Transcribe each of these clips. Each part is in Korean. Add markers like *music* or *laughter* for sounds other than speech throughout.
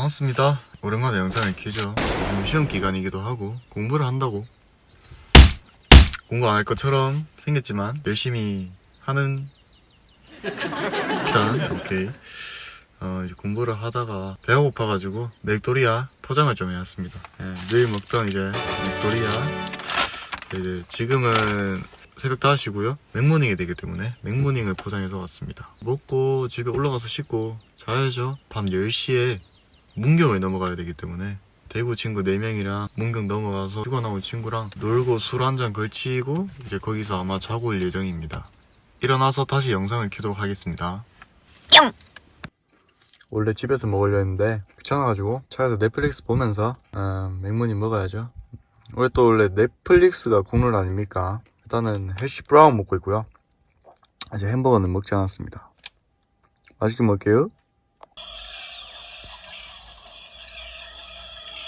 반갑습니다. 오랜만에 영상을 켜죠. 요즘 시험 기간이기도 하고 공부를 한다고 공부 안 할 것처럼 생겼지만 열심히 하는 편. 오케이. 어, 이제 공부를 하다가 배가 고파가지고 맥도리아 포장을 좀 해왔습니다. 예, 늘 먹던 이제 맥도리아. 이제 지금은 새벽 5시고요. 맥모닝이 되기 때문에 맥모닝을 포장해서 왔습니다. 먹고 집에 올라가서 씻고 자야죠. 밤 10시에 문경을 넘어가야 되기 때문에 대구 친구 4명이랑 문경 넘어가서 휴가 나온 친구랑 놀고 술 한 잔 걸치고 이제 거기서 아마 자고 올 예정입니다. 일어나서 다시 영상을 켜도록 하겠습니다. 원래 집에서 먹으려 했는데 귀찮아가지고 차에서 넷플릭스 보면서 어, 맥모닝 먹어야죠. 원래 또 원래 넷플릭스가 국룰 아닙니까? 일단은 해시 브라운 먹고 있고요. 아직 햄버거는 먹지 않았습니다. 맛있게 먹을게요.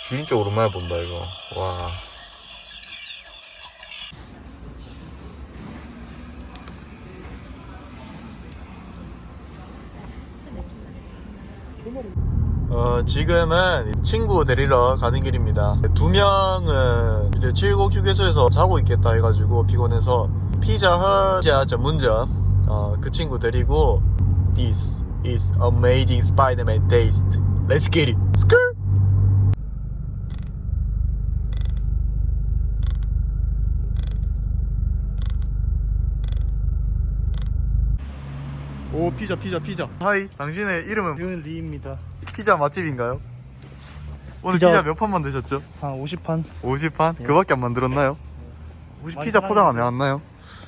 진짜 오랜만에 본다 이거. 와. 어, 지금은 친구 데리러 가는 길입니다. 두 명은 이제 칠곡 휴게소에서 자고 있겠다 해가지고 피곤해서 피자 전문점 어, 그 친구 데리고 This is amazing Spider-Man taste. Let's get it. Skrr! 오 피자 피자 피자 하이 당신의 이름은 이건 리입니다. 피자 맛집인가요? 오늘 피자- 피자, 몇 판 만 드셨죠? 한 50판. 50판? 네. 그밖에 안 만들었나요? 혹시 많이 피자 포장 안. 해왔나요?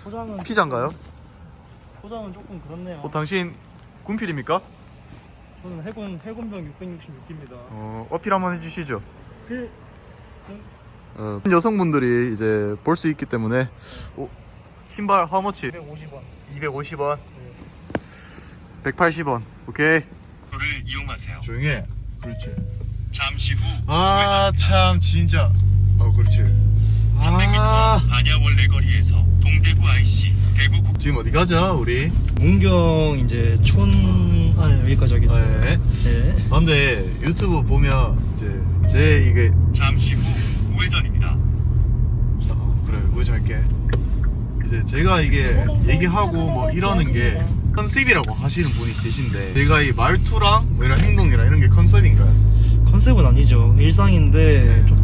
포장은 피자인가요? 포장은 조금 그렇네요. 어, 당신 군필입니까? 저는 해군 해군병 666기입니다. 어, 어필 한번 해주시죠. 필 어, 여성분들이 이제 볼 수 있기 때문에 오, 신발 하머치 250원. 250원, 네. 180원. 오케이. 를 이용하세요. 조용히 해. 그렇지. 잠시 후 아, 참 진짜. 어, 그렇지. 300m 아, 안야월 내 거리에서 동대구 IC 대구 국 지금 어디 가자, 우리? 문경 이제 촌 아, 여기까지 하겠어요. 네. 네. 아, 근데 유튜브 보면 이제 제 이게 잠시 후 우회전입니다. 어, 그래 우회전할게 이제 제가 이게 얘기하고 뭐 이러는 게 컨셉이라고 하시는 분이 계신데 제가 이 말투랑 뭐 이런 행동이랑 이런 게 컨셉인가요? 컨셉은 아니죠. 일상인데 네. 좀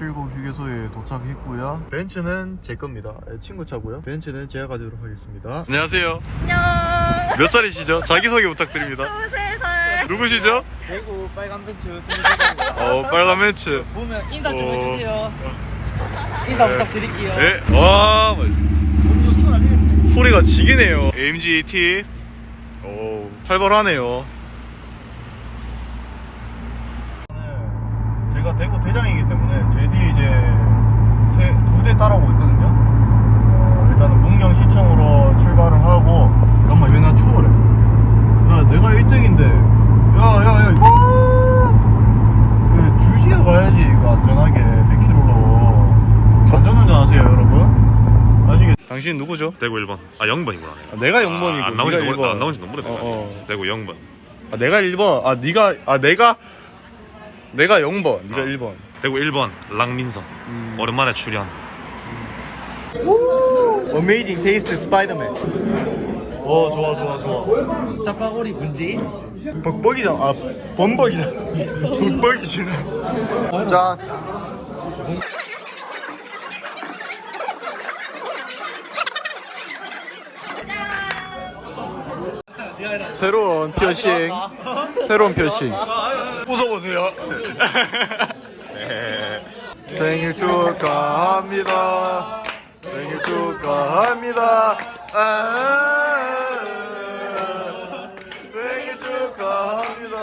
770 휴게소에 도착했고요. 벤츠는 제 겁니다. 예, 친구 차고요. 벤츠는 제가 가지도록 하겠습니다. 안녕하세요. 안녕. 몇 살이시죠? 자기소개 부탁드립니다. 23살. 누구시죠? 대구 빨간 벤츠 23살입니다. 어 빨간 벤츠. 보면 인사 좀 어... 해주세요. 네. 인사 네. 부탁드릴게요. 네? 와 뭐. 소리가 지기네요. AMG T. 오 활발하네요. 따라오고 있거든요. 어, 일단은 문경 시청으로 출발을 하고 잠깐만 왜나 추월해? 야 내가 1등인데 야야야 그 줄지어 가야지 이거 안전하게 100km로 안전운전 하세요 여러분 아시겠 당신 누구죠? 대구 1번. 아 0번이구나. 아, 내가 0번이고 아, 안 나온 지 너무 1번 안 나온 지 너무 오래됐네. 어, 어. 대구 0번. 아 내가 1번 아 네가 아 내가 내가 0번 네가 어. 1번 대구 1번 랑민성. 음. 오랜만에 출연. 어메이징 테이스트 스파이더맨 어 좋아 좋아 좋아. 짜파구리 문지? 벅벅이잖아 아 범벅이잖아 벅벅이잖아 자. 새로운 피어싱 새로운 피어싱 웃어보세요. *laughs* 네. 생일 축하합니다 축하합니다. 아, 생일 축하합니다.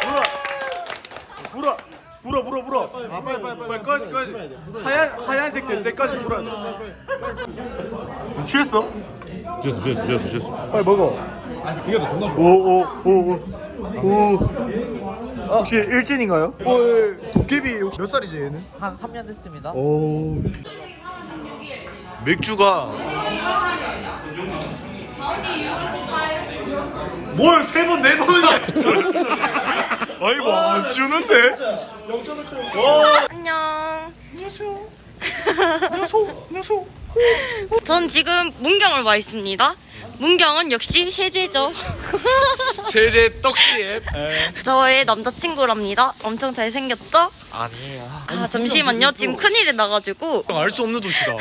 불어. 불어. 불어 불어 불어. 아 빨리 빨리 빨리. 꺼지 꺼지. 하얀 하얀색 될 때까지 불어야 돼. 취했어? 주셨어 주셨어 주셨어 주셨어. 빨리 먹어. 이게 더 존나 오오오오. 오. 혹시 일진인가요? 어, 예. 도깨비 혹시 몇 살이지 얘는? 한 3년 됐습니다. 오. 맥주가 뭘 세 번 네 번이야? *laughs* 아이고 안 주는데? 안녕. 안녕하세요. 안녕하세요. *laughs* 안녕하세요. *laughs* 전 지금 문경을 와 있습니다. 문경은 역시 세제죠. *laughs* 세제 떡집. 저의 남자친구랍니다. 엄청 잘생겼죠? 아니에요. 아, 잠시만요. 지금 큰일이 나가지고. 알 수 없는 도시다.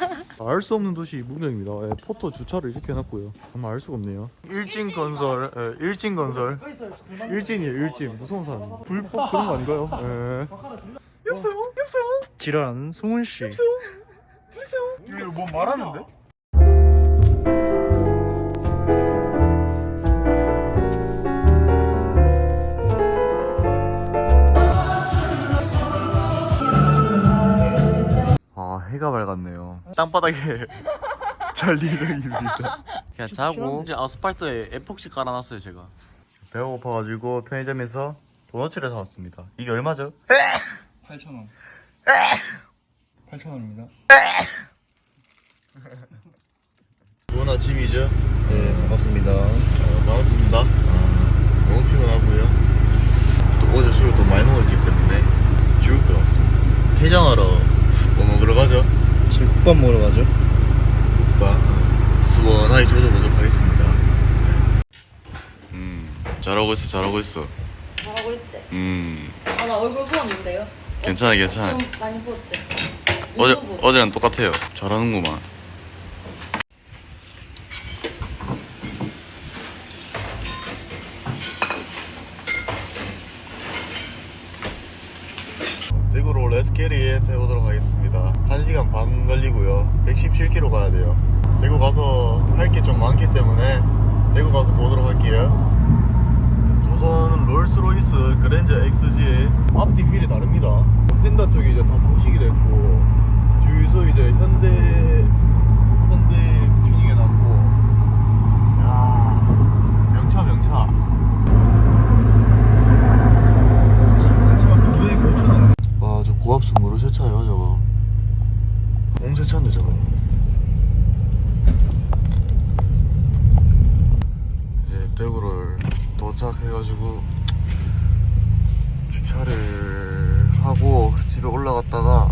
*laughs* 알 수 없는 도시 문경입니다. 예, 포토 주차를 이렇게 해놨고요. 정말 알 수가 없네요. 일진 건설, 예, 일진 건설. 일진이에요, 일진. 무서운 사람. 불법 그런 거 아닌가요? 예. 여보세요, 여보세요, 지랄하는 승훈 씨. 들리세요? 이거 뭐 말하는데? 아 해가 밝았네요 땅바닥에 *laughs* 잘 예정입니다 그냥 자고 이제 아스팔트에 에폭시 깔아놨어요 제가 배가 고파가지고 편의점에서 도너츠를 사왔습니다 이게 얼마죠? 8,000원. 8,000원입니다. 좋은 아침이죠? 네 반갑습니다. 어, 반갑습니다 아, 너무 피곤하고요 또 어제 술을 또 많이 먹었기 때문에 죽을 것 같습니다 해장하러 뭐 먹으러 가죠? 지금 국밥 먹으러 가죠? 국밥 수원하게 조져보도록 하겠습니다 음 잘하고 있어 잘하고 있어 잘하고 있지? 음 아, 나 얼굴 부었는데요? 괜찮아 괜찮아 좀 많이 부었지? 어제 부었지? 어제랑 똑같아요. 잘하는구만. 대구로 레스케리에 해보도록 하겠습니다. 1시간 반 걸리고요. 117km 가야 돼요. 대구 가서 할 게 좀 많기 때문에 대구 가서 보도록 할게요. 조선 롤스로이스 그랜저 XG의 앞뒤 휠이 다릅니다 펜다 쪽이 이제 다 포식이 됐고 주유소 이제 현대 현대 튜닝 해놨고. 야 명차 명차. 두 개에 교차하네 와저 고압수 모르세차예요 저거. 공세차인데 저거. 이제 대구를 도착해가지고 주차를 하고 집에 올라갔다가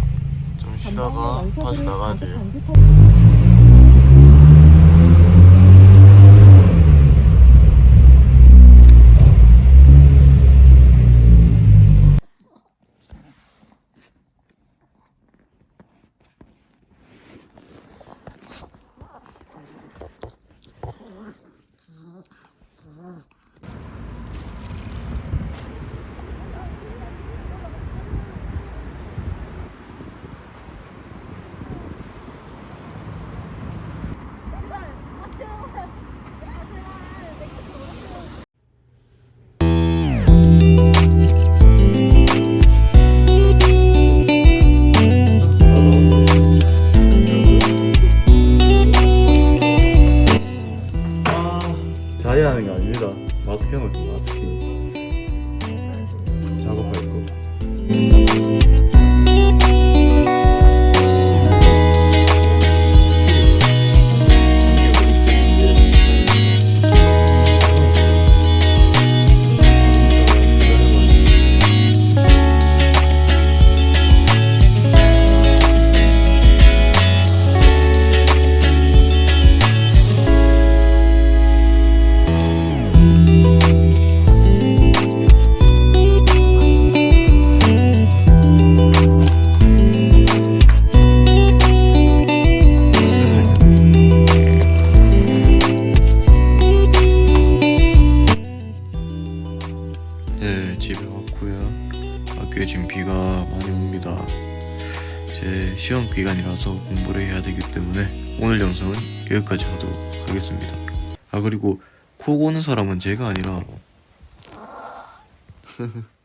좀 쉬다가 다시 나가야 돼요. 네, 집에 왔고요. 학교에 지금 비가 많이 옵니다. 제 시험 기간이라서 공부를 해야 되기 때문에 오늘 영상은 여기까지 하도록 하겠습니다. 아 그리고 코 고는 사람은 제가 아니라 *laughs*